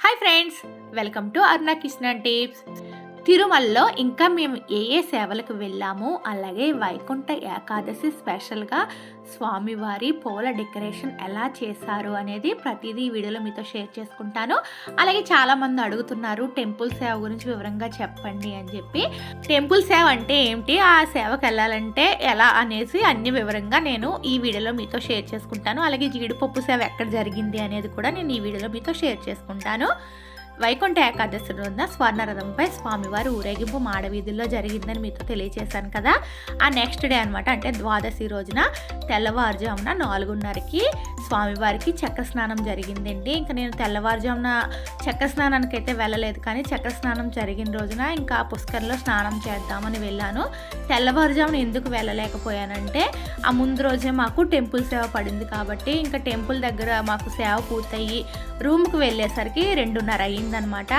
hi friends welcome to Aruna Krishna tips తిరుమలలో ఇంకా మేము ఏ ఏ సేవలకు వెళ్ళాము అలాగే వైకుంఠ ఏకాదశి స్పెషల్గా స్వామివారి పూల డెకరేషన్ ఎలా చేశారు అనేది ప్రతిదీ వీడియోలో మీతో షేర్ చేసుకుంటాను. అలాగే చాలామంది అడుగుతున్నారు టెంపుల్ సేవ గురించి వివరంగా చెప్పండి అని చెప్పి. టెంపుల్ సేవ అంటే ఏమిటి? ఆ సేవకు వెళ్ళాలంటే ఎలా అనేసి అన్ని వివరంగా నేను ఈ వీడియోలో మీతో షేర్ చేసుకుంటాను. అలాగే జీడిపప్పు సేవ ఎక్కడ జరిగింది అనేది కూడా నేను ఈ వీడియోలో మీతో షేర్ చేసుకుంటాను. వైకుంఠ ఏకాదశి రోజున స్వర్ణరథంపై స్వామివారి ఊరేగింపు మాడవీధుల్లో జరిగిందని మీతో తెలియజేశాను కదా. ఆ నెక్స్ట్ డే అనమాట అంటే ద్వాదశి రోజున తెల్లవారుజామున నాలుగున్నరకి స్వామివారికి చక్ర స్నానం జరిగిందండి. ఇంకా నేను తెల్లవారుజామున చక్ర స్నానానికి అయితే వెళ్ళలేదు కానీ చక్ర స్నానం జరిగిన రోజున ఇంకా పుష్కర్లో స్నానం చేద్దామని వెళ్ళాను. తెల్లవారుజామున ఎందుకు వెళ్ళలేకపోయానంటే ఆ ముందు రోజే మాకు టెంపుల్ సేవ పడింది కాబట్టి ఇంకా టెంపుల్ దగ్గర మాకు సేవ పూర్తయ్యి రూమ్కి వెళ్ళేసరికి రెండున్నర అయ్యిందనమాట.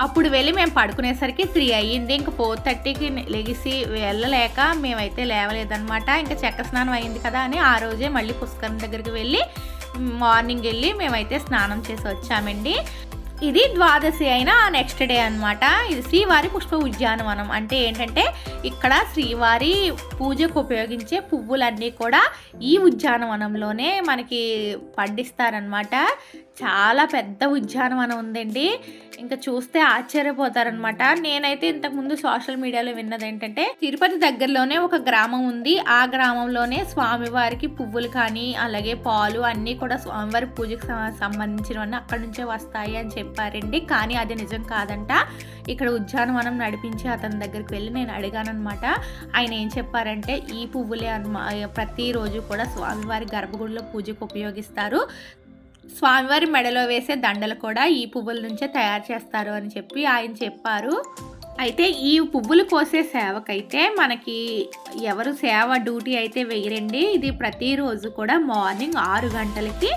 అప్పుడు వెళ్ళి మేము పడుకునేసరికి త్రీ అయ్యింది. ఇంక ఫోర్ థర్టీకి లెగిసి వెళ్ళలేక మేమైతే లేవలేదనమాట. ఇంకా చెక్క స్నానం అయింది కదా అని ఆ రోజే మళ్ళీ పుష్కరం దగ్గరికి వెళ్ళి మార్నింగ్ వెళ్ళి మేమైతే స్నానం చేసి వచ్చామండి. ఇది ద్వాదశి అయిన నెక్స్ట్ డే అనమాట ఇది శ్రీవారి పుష్ప ఉద్యానవనం. అంటే ఏంటంటే ఇక్కడ శ్రీవారి పూజకు ఉపయోగించే పువ్వులన్నీ కూడా ఈ ఉద్యానవనంలోనే మనకి పండిస్తారనమాట చాలా పెద్ద ఉద్యానవనం ఉందండి. ఇంకా చూస్తే ఆశ్చర్యపోతారనమాట నేనైతే ఇంతకుముందు సోషల్ మీడియాలో విన్నది ఏంటంటే తిరుపతి దగ్గరలోనే ఒక గ్రామం ఉంది. ఆ గ్రామంలోనే స్వామివారికి పువ్వులు కానీ అలాగే పాలు అన్నీ కూడా స్వామివారి పూజకు సంబంధించినవన్నీ అక్కడి నుంచే వస్తాయి అని చెప్పారండి. కానీ అది నిజం కాదంట. ఇక్కడ ఉద్యానవనం నడిపించి అతని దగ్గరికి వెళ్ళి నేను అడిగానమాట ఆయన ఏం చెప్పారంటే ఈ పువ్వులే అన్నమా ప్రతిరోజు కూడా స్వామివారి గర్భగుడిలో పూజకు ఉపయోగిస్తారు. స్వామివారి మెడలో వేసే దండలు కూడా ఈ పువ్వుల నుంచే తయారు చేస్తారు అని చెప్పి ఆయన చెప్పారు. అయితే ఈ పువ్వులు కోసే సేవకైతే మనకి ఎవరు సేవ డ్యూటీ అయితే వేయరండి. ఇది ప్రతిరోజు కూడా మార్నింగ్ ఆరు గంటలకి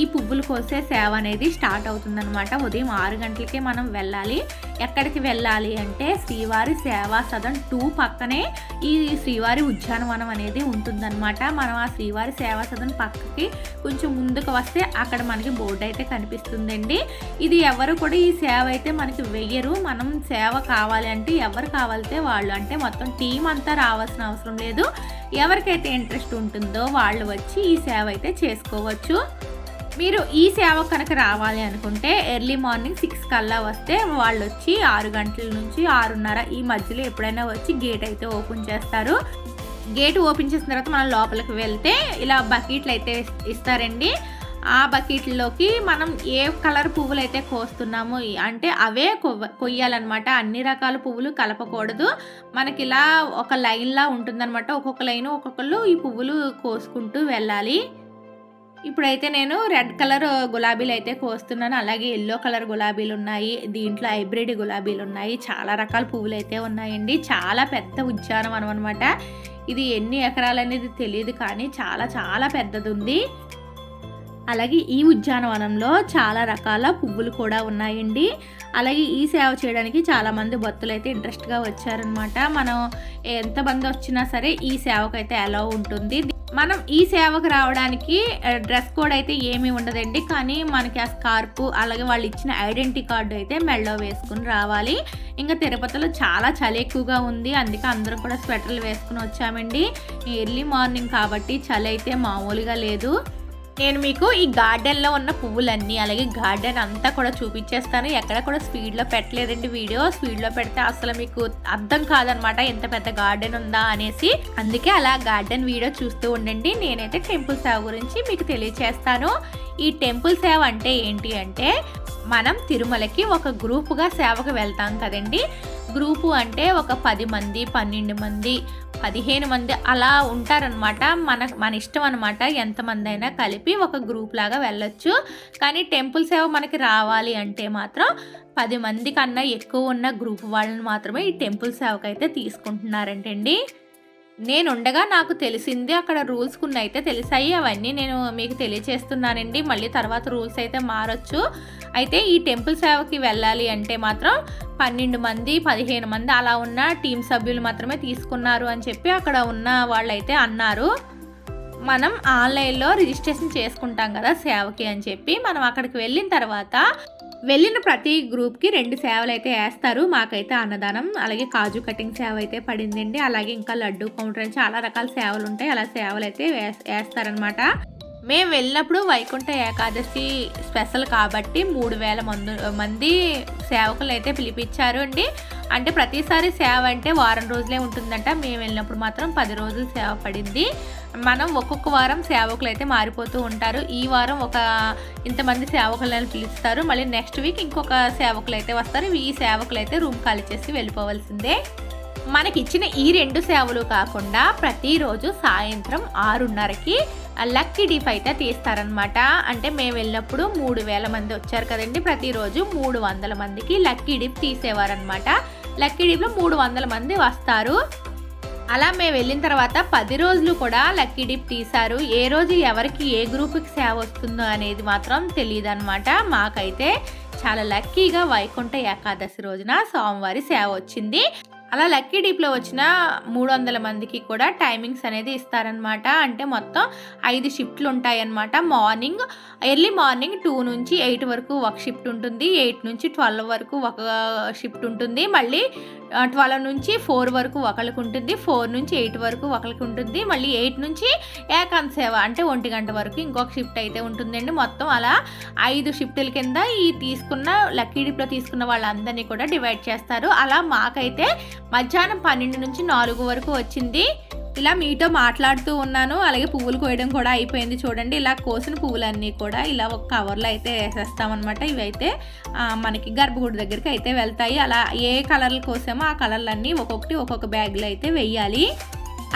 ఈ పువ్వులు కోసే సేవ అనేది స్టార్ట్ అవుతుందన్నమాట. ఉదయం ఆరు గంటలకే మనం వెళ్ళాలి. ఎక్కడికి వెళ్ళాలి అంటే శ్రీవారి సేవా సదన్ టూ పక్కనే ఈ శ్రీవారి ఉద్యానవనం అనేది ఉంటుందన్నమాట. మనం ఆ శ్రీవారి సేవా సదన్ పక్కకి కొంచెం ముందుకు వస్తే అక్కడ మనకి బోర్డు అయితే కనిపిస్తుందండి. ఇది ఎవరు కూడా ఈ సేవ అయితే మనకి వెయ్యరు. మనం సేవ కావాలి అంటే ఎవరు కావాలితే వాళ్ళు. అంటే మొత్తం టీం అంతా రావాల్సిన అవసరం లేదు. ఎవరికైతే ఇంట్రెస్ట్ ఉంటుందో వాళ్ళు వచ్చి ఈ సేవ అయితే చేసుకోవచ్చు. మీరు ఈ సేవ కనుక రావాలి అనుకుంటే ఎర్లీ మార్నింగ్ సిక్స్ కల్లా వస్తే వాళ్ళు వచ్చి ఆరు గంటల నుంచి ఆరున్నర ఈ మధ్యలో ఎప్పుడైనా వచ్చి గేట్ అయితే ఓపెన్ చేస్తారు. గేట్ ఓపెన్ చేసిన తర్వాత మనం లోపలికి వెళ్తే ఇలా బకెట్లు అయితే ఇస్తారండి. ఆ బకెట్లోకి మనం ఏ కలర్ పువ్వులు అయితే కోస్తున్నామో అంటే అవే కొయ్యాలన్నమాట. అన్ని రకాల పువ్వులు కలపకూడదు. మనకి ఇలా ఒక లైన్లా ఉంటుందన్నమాట. ఒక్కొక్క లైన్ ఒక్కొక్కరు ఈ పువ్వులు కోసుకుంటూ వెళ్ళాలి. ఇప్పుడైతే నేను రెడ్ కలర్ గులాబీలు అయితే కోస్తున్నాను. అలాగే ఎల్లో కలర్ గులాబీలు ఉన్నాయి. దీంట్లో హైబ్రిడ్ గులాబీలు ఉన్నాయి. చాలా రకాల పువ్వులు అయితే ఉన్నాయండి. చాలా పెద్ద ఉద్యానవనం అనమాట. ఇది ఎన్ని ఎకరాలు అనేది తెలియదు కానీ చాలా చాలా పెద్దది ఉంది అలాగే ఈ ఉద్యానవనంలో చాలా రకాల పువ్వులు కూడా ఉన్నాయండి. అలాగే ఈ సేవ చేయడానికి చాలామంది భక్తులు అయితే ఇంట్రెస్ట్గా వచ్చారనమాట. మనం ఎంతమంది వచ్చినా సరే ఈ సేవకైతే ఎలా ఉంటుంది. మనం ఈ సేవకు రావడానికి డ్రెస్ కోడ్ అయితే ఏమీ ఉండదండి. కానీ మనకి ఆ స్కార్పు అలాగే వాళ్ళు ఇచ్చిన ఐడెంటిటీ కార్డు అయితే మెళ్ళో వేసుకుని రావాలి. ఇంకా తిరుపతిలో చాలా చలి ఎక్కువగా ఉంది. అందుకే అందరం కూడా స్వెటర్లు వేసుకుని వచ్చామండి. ఎర్లీ మార్నింగ్ కాబట్టి చలి అయితే మామూలుగా లేదు. నేను మీకు ఈ గార్డెన్లో ఉన్న పువ్వులన్నీ అలాగే గార్డెన్ అంతా కూడా చూపించేస్తాను. ఎక్కడ కూడా స్పీడ్లో పెట్టలేదండి వీడియో. స్పీడ్లో పెడితే అసలు మీకు అర్థం కాదనమాట ఎంత పెద్ద గార్డెన్ ఉందా అనేసి. అందుకే అలా గార్డెన్ వీడియో చూస్తూ ఉండండి. నేనైతే టెంపుల్ సేవ గురించి మీకు తెలియచేస్తాను. ఈ టెంపుల్ సేవ అంటే ఏంటి అంటే మనం తిరుమలకి ఒక గ్రూపుగా సేవకు వెళ్తాం కదండి. గ్రూపు అంటే ఒక పది మంది పన్నెండు మంది పదిహేను మంది అలా ఉంటారనమాట మన మన ఇష్టం అనమాట ఎంతమంది అయినా కలిపి ఒక గ్రూప్ లాగా వెళ్ళొచ్చు. కానీ టెంపుల్ సేవ మనకి రావాలి అంటే మాత్రం పది మంది కన్నా ఎక్కువ ఉన్న గ్రూప్ వాళ్ళని మాత్రమే ఈ టెంపుల్ సేవకైతే తీసుకుంటున్నారంటండి. నేను ఉండగా నాకు తెలిసింది అక్కడ రూల్స్ కొన్ని అయితే తెలిసాయి. అవన్నీ నేను మీకు తెలియచేస్తున్నానండి. మళ్ళీ తర్వాత రూల్స్ అయితే మారచ్చు. అయితే ఈ టెంపుల్ సేవకి వెళ్ళాలి అంటే మాత్రం పన్నెండు మంది పదిహేను మంది అలా ఉన్న టీం సభ్యులు మాత్రమే తీసుకున్నారు అని చెప్పి అక్కడ ఉన్న వాళ్ళైతే అన్నారు. మనం ఆన్లైన్లో రిజిస్ట్రేషన్ చేసుకుంటాం కదా సేవకి అని చెప్పి మనం అక్కడికి వెళ్ళిన తర్వాత వెళ్ళిన ప్రతి గ్రూప్కి రెండు సేవలు అయితే వేస్తారు. మాకైతే అన్నదానం అలాగే కాజు కటింగ్ సేవ అయితే పడిందండి. అలాగే ఇంకా లడ్డు కౌంటర్ అని చాలా రకాల సేవలు ఉంటాయి. అలా సేవలు అయితే వేస్- వేస్తారనమాట మేము వెళ్ళినప్పుడు వైకుంఠ ఏకాదశి స్పెషల్ కాబట్టి మూడు వేల మంది మంది సేవకులు అయితే పిలిపించారు అండి. అంటే ప్రతిసారి సేవ అంటే వారం రోజులే ఉంటుందంట. మేము వెళ్ళినప్పుడు మాత్రం పది రోజులు సేవ పడింది. మనం ఒక్కొక్క వారం సేవకులు అయితే మారిపోతూ ఉంటారు. ఈ వారం ఒక ఇంతమంది సేవకులను పిలుస్తారు. మళ్ళీ నెక్స్ట్ వీక్ ఇంకొక సేవకులు అయితే వస్తారు. ఈ సేవకులు అయితే రూమ్ ఖాళీ చేసి వెళ్ళిపోవాల్సిందే. మనకి ఇచ్చిన ఈ రెండు సేవలు కాకుండా ప్రతిరోజు సాయంత్రం ఆరున్నరకి లక్కీ డీప్ అయితే తీస్తారనమాట అంటే మేము వెళ్ళినప్పుడు మూడు వేల మంది వచ్చారు కదండి. ప్రతిరోజు మూడు వందల మందికి లక్కీ డీప్ తీసేవారనమాట లక్కీ డీప్లో మూడు వందల మంది వస్తారు. అలా మేము వెళ్ళిన తర్వాత పది రోజులు కూడా లక్కీ డిప్ తీశారు. ఏ రోజు ఎవరికి ఏ గ్రూప్కి సేవ వస్తుందో అనేది మాత్రం తెలియదు అనమాట మాకైతే చాలా లక్కీగా వైకుంఠ ఏకాదశి రోజున సోమవారి సేవ వచ్చింది. అలా లక్కీ డీప్లో వచ్చిన మూడు వందల మందికి కూడా టైమింగ్స్ అనేది ఇస్తారనమాట అంటే మొత్తం ఐదు షిఫ్ట్లు ఉంటాయన్నమాట మార్నింగ్ ఎర్లీ మార్నింగ్ టూ నుంచి ఎయిట్ వరకు ఒక షిఫ్ట్ ఉంటుంది. ఎయిట్ నుంచి ట్వెల్వ్ వరకు ఒక షిఫ్ట్ ఉంటుంది. మళ్ళీ ట్వెల్వ్ నుంచి ఫోర్ వరకు ఒకరికి ఉంటుంది. ఫోర్ నుంచి ఎయిట్ వరకు ఒకరికి ఉంటుంది. మళ్ళీ ఎయిట్ నుంచి ఏకాంత సేవ అంటే ఒంటి గంట వరకు ఇంకొక షిఫ్ట్ అయితే ఉంటుందండి. మొత్తం అలా ఐదు షిఫ్టుల కింద ఈ తీసుకున్న లక్కీ డిప్లో తీసుకున్న వాళ్ళందరినీ కూడా డివైడ్ చేస్తారు. అలా మాకైతే మధ్యాహ్నం పన్నెండు నుంచి నాలుగు వరకు వచ్చింది. ఇలా మీతో మాట్లాడుతూ ఉన్నాను. అలాగే పువ్వులు కోయడం కూడా అయిపోయింది చూడండి. ఇలా కోసిన పువ్వులన్నీ కూడా ఇలా ఒక కవర్లో అయితే వేసేస్తామన్నమాట. ఇవైతే మనకి గర్భగుడి దగ్గరికి అయితే వెళ్తాయి. అలా ఏ కలర్లు కోసామో ఆ కలర్లన్నీ ఒక్కొక్కటి ఒక్కొక్క బ్యాగ్లో అయితే వెయ్యాలి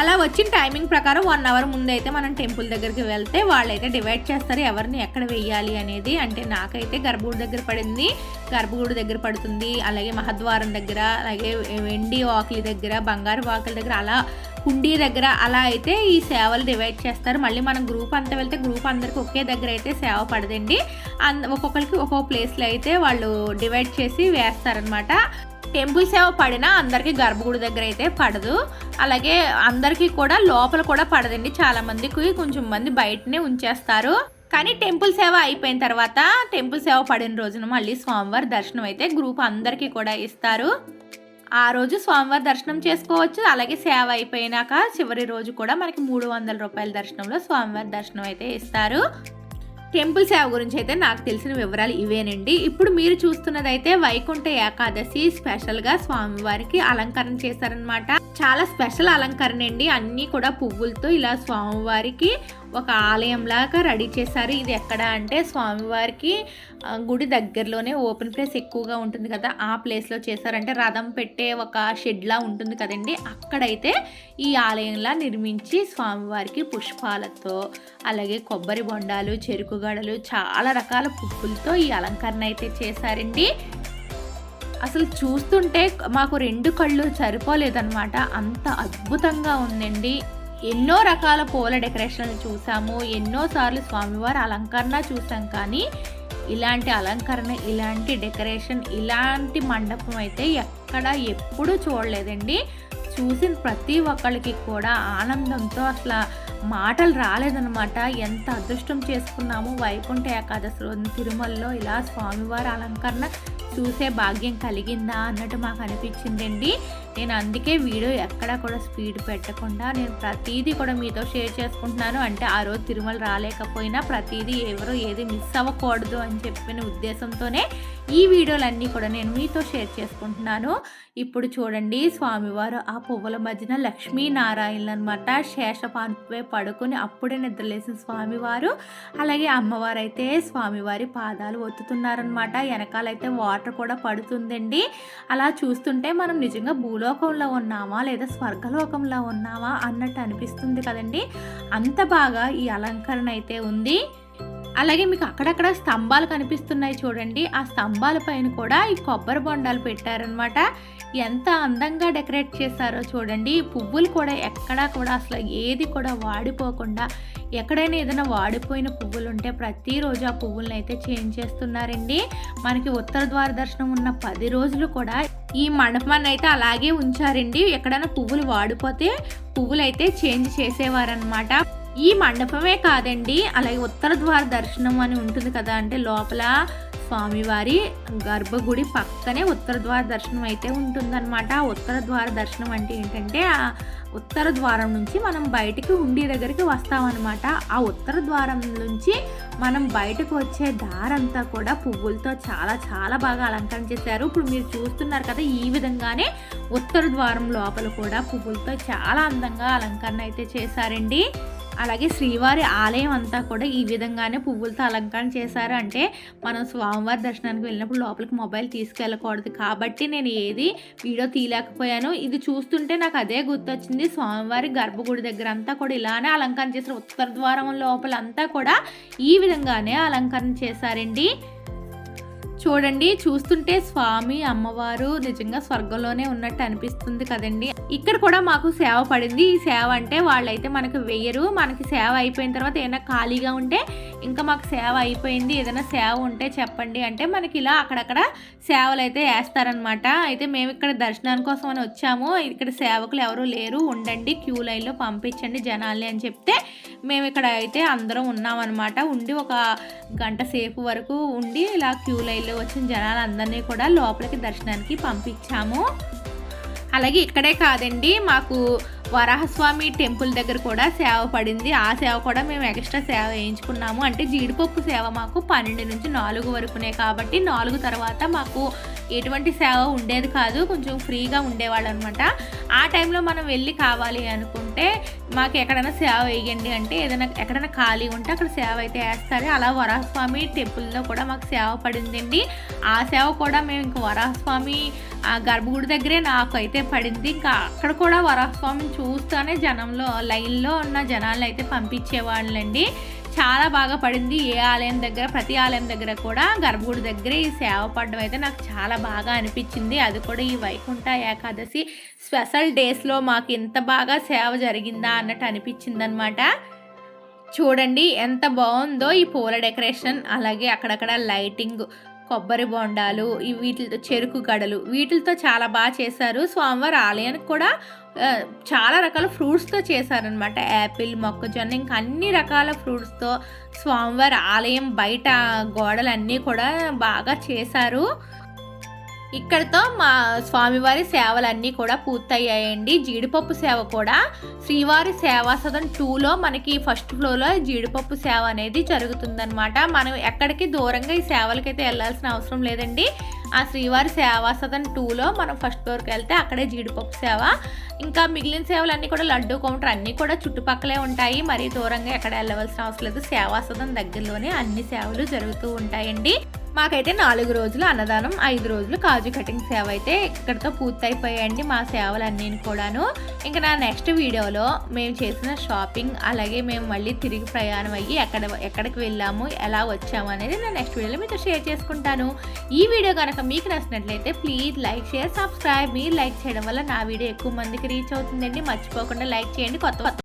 అలా వచ్చిన టైమింగ్ ప్రకారం వన్ అవర్ ముందు అయితే మనం టెంపుల్ దగ్గరికి వెళ్తే వాళ్ళైతే డివైడ్ చేస్తారు ఎవరిని ఎక్కడ వెయ్యాలి అనేది. అంటే నాకైతే గర్భగుడి దగ్గర పడింది. గర్భగుడి దగ్గర పడుతుంది. అలాగే మహద్వారం దగ్గర అలాగే వెండి వాకిలి దగ్గర బంగారు వాకిలి దగ్గర అలా హుండీ దగ్గర అలా అయితే ఈ సేవలు డివైడ్ చేస్తారు. మళ్ళీ మనం గ్రూప్ అంతా వెళ్తే గ్రూప్ అందరికి ఒకే దగ్గర అయితే సేవ పడదండి. అంద ఒక్కొక్కరికి ఒక్కొక్క ప్లేస్లో అయితే వాళ్ళు డివైడ్ చేసి వేస్తారనమాట టెంపుల్ సేవ పడినా అందరికీ గర్భగుడి దగ్గర అయితే పడదు. అలాగే అందరికీ కూడా లోపల కూడా పడదండి. చాలా మందికి కొంచెం మంది బయటనే ఉంచేస్తారు. కానీ టెంపుల్ సేవ అయిపోయిన తర్వాత టెంపుల్ సేవ పడిన రోజున మళ్ళీ స్వామివారి దర్శనం అయితే గ్రూప్ అందరికీ కూడా ఇస్తారు. ఆ రోజు స్వామివారి దర్శనం చేసుకోవచ్చు. అలాగే సేవ అయిపోయినాక చివరి రోజు కూడా మనకి మూడు వందల రూపాయల దర్శనంలో స్వామివారి దర్శనం అయితే ఇస్తారు. టెంపుల్ సేవ గురించి అయితే నాకు తెలిసిన వివరాలు ఇవేనండి. ఇప్పుడు మీరు చూస్తున్నదైతే వైకుంఠ ఏకాదశి స్పెషల్గా స్వామివారికి అలంకరణ చేశారనమాట చాలా స్పెషల్ అలంకరణ అండి. అన్నీ కూడా పువ్వులతో ఇలా స్వామివారికి ఒక ఆలయంలాగా రెడీ చేశారు. ఇది ఎక్కడ అంటే స్వామివారికి గుడి దగ్గరలోనే ఓపెన్ ప్లేస్ ఎక్కువగా ఉంటుంది కదా ఆ ప్లేస్లో చేశారంటే రథం పెట్టే ఒక షెడ్లా ఉంటుంది కదండి. అక్కడైతే ఈ ఆలయంలా నిర్మించి స్వామివారికి పుష్పాలతో అలాగే కొబ్బరి బొండాలు చెరుకు గడలు చాలా రకాల పువ్వులతో ఈ అలంకరణ అయితే చేశారండి. అసలు చూస్తుంటే మాకు రెండు కళ్ళు సరిపోలేదన్నమాట. అంత అద్భుతంగా ఉందండి. ఎన్నో రకాల పూల డెకరేషన్లు చూసాము ఎన్నోసార్లు స్వామివారి అలంకరణ చూసాం కానీ ఇలాంటి అలంకరణ ఇలాంటి డెకరేషన్ ఇలాంటి మండపం అయితే ఎక్కడ ఎప్పుడూ చూడలేదండి. చూసిన ప్రతి ఒక్కరికి కూడా ఆనందంతో అసలు మాటలు రాలేదనమాట ఎంత అదృష్టం చేసుకున్నాము వైకుంఠ ఏకాదశి రోజున తిరుమలలో ఇలా స్వామివారి అలంకరణ చూసే భాగ్యం కలిగిందా అన్నట్టు మాకు అనిపించిందండి. నేను అందుకే వీడియో ఎక్కడా కూడా స్పీడ్ పెట్టకుండా నేను ప్రతిదీ కూడా మీతో షేర్ చేసుకుంటున్నాను. అంటే ఆ రోజు తిరుమల రాలేకపోయినా ప్రతిదీ ఎవరు ఏది మిస్ అవ్వకూడదు అని చెప్పిన ఉద్దేశంతోనే ఈ వీడియోలన్నీ కూడా నేను మీతో షేర్ చేసుకుంటున్నాను. ఇప్పుడు చూడండి స్వామివారు ఆ పువ్వుల మధ్యన లక్ష్మీనారాయణ అనమాట శేషపాన్పై పడుకొని అప్పుడే నిద్రలేసిన స్వామివారు. అలాగే అమ్మవారు అయితే స్వామివారి పాదాలు ఒత్తుతున్నారనమాట వెనకాలైతే వాటర్ కూడా పడుతుందండి. అలా చూస్తుంటే మనం నిజంగా భూలోకంలో ఉన్నామా లేదా స్వర్గలోకంలో ఉన్నామా అన్నట్టు అనిపిస్తుంది కదండి. అంత బాగా ఈ అలంకరణ అయితే ఉంది. అలాగే మీకు అక్కడక్కడ స్తంభాలు కనిపిస్తున్నాయి చూడండి. ఆ స్తంభాల పైన కూడా ఈ కొబ్బరి బొండాలు పెట్టారనమాట ఎంత అందంగా డెకరేట్ చేశారో చూడండి. పువ్వులు కూడా ఎక్కడా కూడా అసలు ఏది కూడా వాడిపోకుండా ఎక్కడైనా ఏదైనా వాడిపోయిన పువ్వులు ఉంటే ప్రతిరోజు ఆ పువ్వులను అయితే చేంజ్ చేస్తున్నారండి. మనకి ఉత్తర ద్వార దర్శనం ఉన్న పది రోజులు కూడా ఈ మండపాన్ని అయితే అలాగే ఉంచారండి. ఎక్కడైనా పువ్వులు వాడిపోతే పువ్వులు అయితే చేంజ్ చేసేవారనమాట ఈ మండపమే కాదండి అలాగే ఉత్తర ద్వార దర్శనం అని ఉంటుంది కదా అంటే లోపల స్వామివారి గర్భగుడి పక్కనే ఉత్తర ద్వార దర్శనం అయితే ఉంటుందన్నమాట. ఆ ఉత్తర ద్వార దర్శనం అంటే ఏంటంటే ఆ ఉత్తర ద్వారం నుంచి మనం బయటికి హుండీ దగ్గరికి వస్తామన్నమాట. ఆ ఉత్తర ద్వారం నుంచి మనం బయటకు వచ్చే దారంతా కూడా పువ్వులతో చాలా చాలా బాగా అలంకరణ చేశారు. ఇప్పుడు మీరు చూస్తున్నారు కదా ఈ విధంగానే ఉత్తర ద్వారం లోపల కూడా పువ్వులతో చాలా అందంగా అలంకరణ అయితే చేశారండి. అలాగే శ్రీవారి ఆలయం అంతా కూడా ఈ విధంగానే పువ్వులతో అలంకరణ చేశారు. అంటే మనం స్వామివారి దర్శనానికి వెళ్ళినప్పుడు లోపలికి మొబైల్ తీసుకెళ్ళకూడదు. కాబట్టి నేను ఏది వీడియో తీయలేకపోయాను. ఇది చూస్తుంటే నాకు అదే గుర్తొచ్చింది. స్వామివారి గర్భగుడి దగ్గర అంతా కూడా ఇలానే అలంకరణ చేశారు. ఉత్తర ద్వారం లోపల అంతా కూడా ఈ విధంగానే అలంకరణ చేశారండి. చూడండి చూస్తుంటే స్వామి అమ్మవారు నిజంగా స్వర్గంలోనే ఉన్నట్టు అనిపిస్తుంది కదండి. ఇక్కడ కూడా మాకు సేవ పడింది. ఈ సేవ అంటే వాళ్ళైతే మనకు వేయరు. మనకి సేవ అయిపోయిన తర్వాత ఏదైనా ఖాళీగా ఉంటే ఇంకా మాకు సేవ అయిపోయింది. ఏదైనా సేవ ఉంటే చెప్పండి అంటే మనకి ఇలా అక్కడక్కడ సేవలు అయితే వేస్తారనమాట అయితే మేము ఇక్కడ దర్శనాని కోసం అని వచ్చాము. ఇక్కడ సేవకులు ఎవరు లేరు. ఉండండి క్యూ లైన్లో పంపించండి జనాల్ని అని చెప్తే మేము ఇక్కడ అయితే అందరం ఉన్నామన్నమాట. ఉండి ఒక గంట సేపు వరకు ఉండి ఇలా క్యూ లైన్లో వచ్చిన జనాలందరినీ కూడా లోపలికి దర్శనానికి పంపించాము. అలాగే ఇక్కడే కాదండి మాకు వరాహస్వామి టెంపుల్ దగ్గర కూడా సేవ పడింది. ఆ సేవ కూడా మేము ఎక్స్ట్రా సేవ వేయించుకున్నాము. అంటే జీడిపప్పు సేవ మాకు పన్నెండు నుంచి నాలుగు వరకునే కాబట్టి నాలుగు తర్వాత మాకు ఎటువంటి సేవ ఉండేది కాదు కొంచెం ఫ్రీగా ఉండేవాళ్ళు అనమాట ఆ టైంలో మనం వెళ్ళి కావాలి అనుకుంటే మాకు ఎక్కడైనా సేవ వేయండి అంటే ఏదైనా ఎక్కడైనా ఖాళీ ఉంటే అక్కడ సేవ అయితే వేస్తారు. అలా వరాహస్వామి టెంపుల్లో కూడా మాకు సేవ పడిందండి. ఆ సేవ కూడా మేము ఇంకా వరాహస్వామి ఆ గర్భగుడి దగ్గరే నాకు అయితే పడింది. ఇంకా అక్కడ కూడా వరాహస్వామిని చూస్తూనే జనంలో లైన్లో ఉన్న జనాలను అయితే పంపించేవాళ్ళండి. చాలా బాగా పడింది. ఏ ఆలయం దగ్గర ప్రతి ఆలయం దగ్గర కూడా గర్భగుడి దగ్గర ఈ సేవ పడడం అయితే నాకు చాలా బాగా అనిపించింది. అది కూడా ఈ వైకుంఠ ఏకాదశి స్పెషల్ డేస్లో మాకు ఇంత బాగా సేవ జరిగిందా అన్నట్టు అనిపించింది అనమాట చూడండి ఎంత బాగుందో ఈ పూల డెకరేషన్ అలాగే అక్కడక్కడ లైటింగ్ కొబ్బరి బొండాలు వీటితో చెరుకు గడలు వీటితో చాలా బాగా చేశారు. స్వామివారి ఆలయానికి కూడా చాలా రకాల ఫ్రూట్స్తో చేశారనమాట యాపిల్ మొక్కజొన్న ఇంకా అన్ని రకాల ఫ్రూట్స్తో స్వామివారి ఆలయం బయట గోడలన్నీ కూడా బాగా చేశారు. ఇక్కడతో మా స్వామివారి సేవలన్నీ కూడా పూర్తయ్యాయండి. జీడిపప్పు సేవ కూడా శ్రీవారి సేవా సదన్ టూలో మనకి ఫస్ట్ ఫ్లోర్లో జీడిపప్పు సేవ అనేది జరుగుతుందనమాట మనం ఎక్కడికి దూరంగా ఈ సేవలకైతే వెళ్ళాల్సిన అవసరం లేదండి. ఆ శ్రీవారి సేవా సదన్ టూలో మనం ఫస్ట్ ఫ్లోర్కి వెళ్తే అక్కడే జీడిపప్పు సేవ. ఇంకా మిగిలిన సేవలన్నీ కూడా లడ్డు కౌంటర్ అన్నీ కూడా చుట్టుపక్కలే ఉంటాయి. మరీ దూరంగా ఎక్కడ వెళ్ళవలసిన అవసరం లేదు. సేవా సదన్ దగ్గరలోనే అన్ని సేవలు జరుగుతూ ఉంటాయండి. మాకైతే నాలుగు రోజులు అన్నదానం ఐదు రోజులు కాజు కటింగ్ సేవ అయితే ఇక్కడితో పూర్తయిపోయాయండి మా సేవలన్నీ కూడాను. ఇంకా నా నెక్స్ట్ వీడియోలో మేము చేసిన షాపింగ్ అలాగే మేము మళ్ళీ తిరిగి ప్రయాణం అయ్యి ఎక్కడ ఎక్కడికి వెళ్ళాము ఎలా వచ్చాము అనేది నా నెక్స్ట్ వీడియోలో మీతో షేర్ చేసుకుంటాను. ఈ వీడియో కనుక మీకు నచ్చినట్లయితే ప్లీజ్ లైక్ షేర్ సబ్స్క్రైబ్. మీరు లైక్ చేయడం వల్ల నా వీడియో ఎక్కువ మందికి రీచ్ అవుతుందండి. మర్చిపోకుండా లైక్ చేయండి. కొత్త